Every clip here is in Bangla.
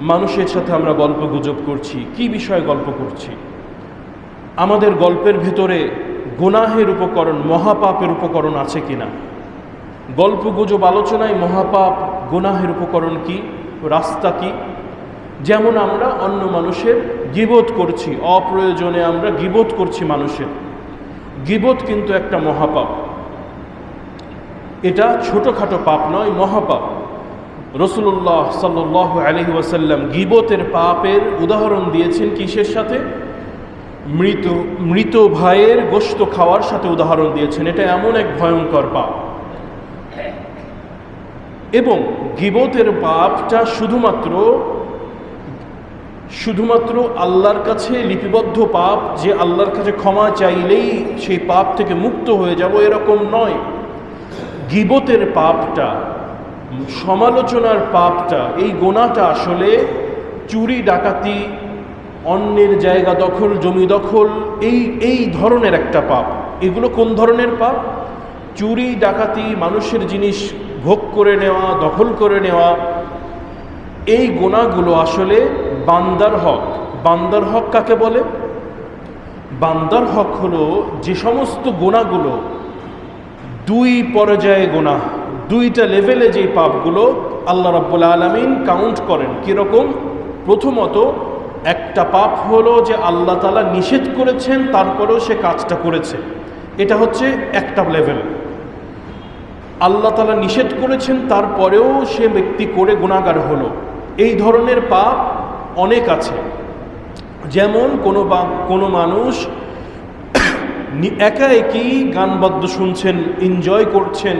মানুষের সাথে আমরা গল্প গুজব করছি, কি বিষয়ে গল্প করছি? আমাদের গল্পের ভেতরে গুনাহের উপকরণ, মহাপাপের উপকরণ আছে কিনা? গল্প গুজব আলোচনায় মহাপাপ, গুনাহের উপকরণ কি? রাস্তা কি? যেমন আমরা অন্য মানুষের গিবোধ করছি, অপ্রয়োজনে আমরা গিবোধ করছি মানুষের। গিবোধ কিন্তু একটা মহাপাপ। এটা ছোটোখাটো পাপ নয়, মহাপাপ। রসুল্লাহ সাল্লাহ আলহি ওয়াসাল্লাম গিবতের পাপের উদাহরণ দিয়েছেন কিসের সাথে? মৃত মৃত ভাইয়ের গোস্ত খাওয়ার সাথে উদাহরণ দিয়েছেন। এটা এমন এক ভয়ঙ্কর পাপ। এবং গিবতের পাপটা শুধুমাত্র শুধুমাত্র আল্লাহর কাছে লিপিবদ্ধ পাপ, যে আল্লাহর কাছে ক্ষমা চাইলেই সেই পাপ থেকে মুক্ত হয়ে যাব, এরকম নয়। গিবতের পাপটা সমালোচনার পাপটা, এই গোনাটা আসলে চুরি, ডাকাতি, অন্যের জায়গা দখল, জমি দখল, এই এই ধরনের একটা পাপ। এগুলো কোন ধরনের পাপ? চুরি, ডাকাতি, মানুষের জিনিস ভোগ করে নেওয়া, দখল করে নেওয়া। এই গোনাগুলো আসলে বান্দার হক। বান্দার হক কাকে বলে? বান্দার হক হলো যে সমস্ত গোনাগুলো দুই পর্যায়ে গোনা দুইটা লেভেলে যে পাপগুলো আল্লাহ রাব্বুল আলমিন কাউন্ট করেন, কীরকম? প্রথমত, একটা পাপ হলো যে আল্লাহ তালা নিষেধ করেছেন, তারপরেও সে কাজটা করেছে। এটা হচ্ছে একটা লেভেল আল্লাহ তালা নিষেধ করেছেন, তারপরেও সে ব্যক্তি করে গুণাগার হলো। এই ধরনের পাপ অনেক আছে। যেমন কোনো বা, কোনো মানুষ একা একই গানবাদ্য শুনছেন এনজয় করছেন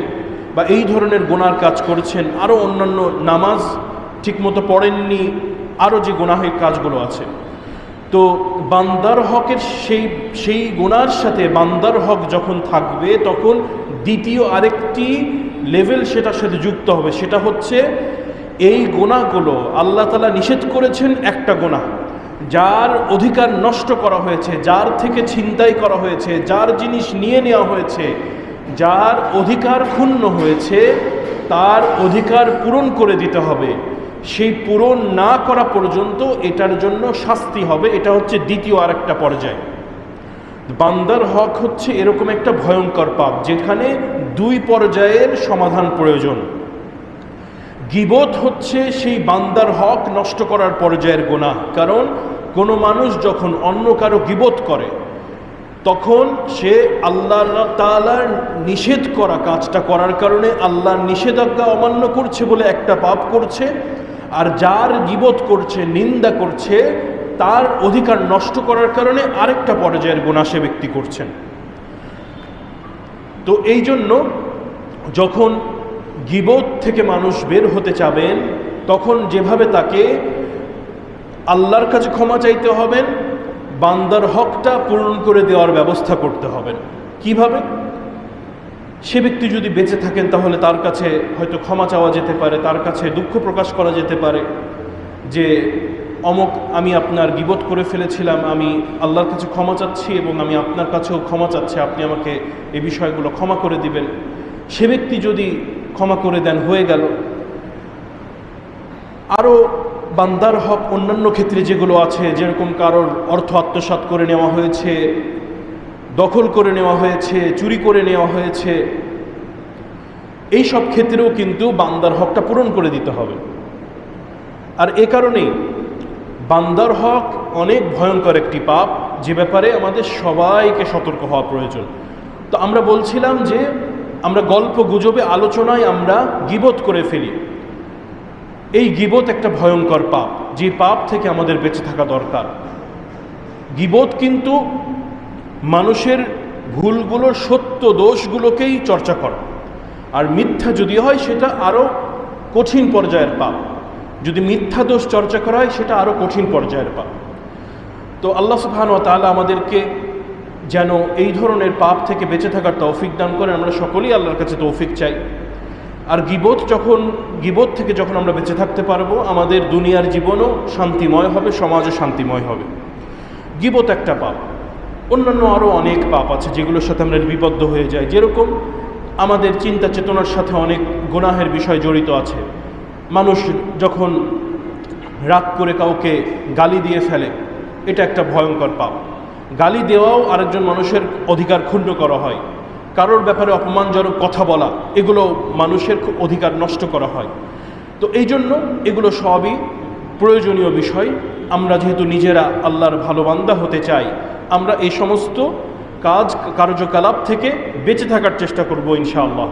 বা এই ধরনের গোনার কাজ করছেন আরও অন্যান্য নামাজ ঠিকমতো পড়েননি আরও যে গোনাহের কাজগুলো আছে। তো বান্দার হকের সেই সেই গোনার সাথে বান্দার হক যখন থাকবে, তখন দ্বিতীয় আরেকটি লেভেল সেটার সাথে যুক্ত হবে। সেটা হচ্ছে, এই গোনাগুলো আল্লাহ তালা নিষেধ করেছেন একটা গোনা যার অধিকার নষ্ট করা হয়েছে, যার থেকে ছিনতাই করা হয়েছে, যার জিনিস নিয়ে নেওয়া হয়েছে যার অধিকার ক্ষুণ্ণ হয়েছে, তার অধিকার পূরণ করে দিতে হবে। সেই পূরণ না করা পর্যন্ত এটার জন্য শাস্তি হবে। এটা হচ্ছে দ্বিতীয় আরেকটা পর্যায়। বান্দার হক হচ্ছে এরকম একটা ভয়ঙ্কর পাপ, যেখানে দুই পর্যায়ের সমাধান প্রয়োজন। গিবত হচ্ছে সেই বান্দার হক নষ্ট করার পর্যায়ের গোনা কারণ কোনো মানুষ যখন অন্য কারও গিবত করে তখন সে আল্লাহ তালার নিষেধ করা কাজটা করার কারণে আল্লাহর নিষেধাজ্ঞা অমান্য করছে বলে একটা পাপ করছে, আর যার গিবত করছে, নিন্দা করছে, তার অধিকার নষ্ট করার কারণে আরেকটা পর্যায়ের গোনা সে ব্যক্তি করছেন। তো এই জন্য যখন গিবত থেকে মানুষ বের হতে চাবেন, তখন যেভাবে তাকে আল্লাহর কাছে ক্ষমা চাইতে হবেন বান্দার হকটা পূরণ করে দেওয়ার ব্যবস্থা করতে হবে। কীভাবে? সে ব্যক্তি যদি বেঁচে থাকেন, তাহলে তার কাছে হয়তো ক্ষমা চাওয়া যেতে পারে, তার কাছে দুঃখ প্রকাশ করা যেতে পারে যে, অমক আমি আপনার গিবত করে ফেলেছিলাম, আমি আল্লাহর কাছে ক্ষমা চাচ্ছি এবং আমি আপনার কাছেও ক্ষমা চাচ্ছি, আপনি আমাকে এই বিষয়গুলো ক্ষমা করে দিবেন। সে ব্যক্তি যদি ক্ষমা করে দেন, হয়ে গেল। আরও বান্দার হক অন্যান্য ক্ষেত্রে যেগুলো আছে, যেরকম কারোর অর্থ আত্মসাত করে নেওয়া হয়েছে, দখল করে নেওয়া হয়েছে, চুরি করে নেওয়া হয়েছে এই সব ক্ষেত্রেও কিন্তু বান্দার হকটা পূরণ করে দিতে হবে। আর এ কারণেই বান্দার হক অনেক ভয়ঙ্কর একটি পাপ, যে ব্যাপারে আমাদের সবাইকে সতর্ক হওয়া প্রয়োজন। তো আমরা বলছিলাম যে আমরা গল্প গুজবে, আলোচনায় আমরা গিবত করে ফেলি। এই গিবত একটা ভয়ঙ্কর পাপ, যে পাপ থেকে আমাদের বেঁচে থাকা দরকার। গিবত কিন্তু মানুষের ভুলগুলো, সত্য দোষগুলোকেই চর্চা করা। আর মিথ্যা যদি হয়, সেটা আরও কঠিন পর্যায়ের পাপ। যদি মিথ্যা দোষ চর্চা করা হয়, সেটা আরও কঠিন পর্যায়ের পাপ। তো আল্লাহ সুবহান ও তাআলা আমাদেরকে যেন এই ধরনের পাপ থেকে বেঁচে থাকার তৌফিক দান করেন। আমরা সকলেই আল্লাহর কাছে তৌফিক চাই। আর গিবোধ যখন গিবোধ থেকে যখন আমরা বেঁচে থাকতে পারব, আমাদের দুনিয়ার জীবনও শান্তিময় হবে, সমাজও শান্তিময় হবে। গিবোধ একটা পাপ। অন্যান্য আরও অনেক পাপ আছে যেগুলোর সাথে আমরা বিবদ্ধ হয়ে যাই। যেরকম আমাদের চিন্তা চেতনার সাথে অনেক গুনাহের বিষয় জড়িত আছে। মানুষ যখন রাগ করে কাউকে গালি দিয়ে ফেলে, এটা একটা ভয়ঙ্কর পাপ। গালি দেওয়াও আরেকজন মানুষের অধিকার ক্ষুণ্ণ করা হয়। কারোর ব্যাপারে অপমানজনক কথা বলা, এগুলো মানুষের খুব অধিকার নষ্ট করা হয়। তো এই জন্য এগুলো সবই প্রয়োজনীয় বিষয়। আমরা যেহেতু নিজেরা আল্লাহর ভালোবান্দা হতে চাই, আমরা এই সমস্ত কাজ, কার্যকলাপ থেকে বেঁচে থাকার চেষ্টা করব ইনশাআল্লাহ।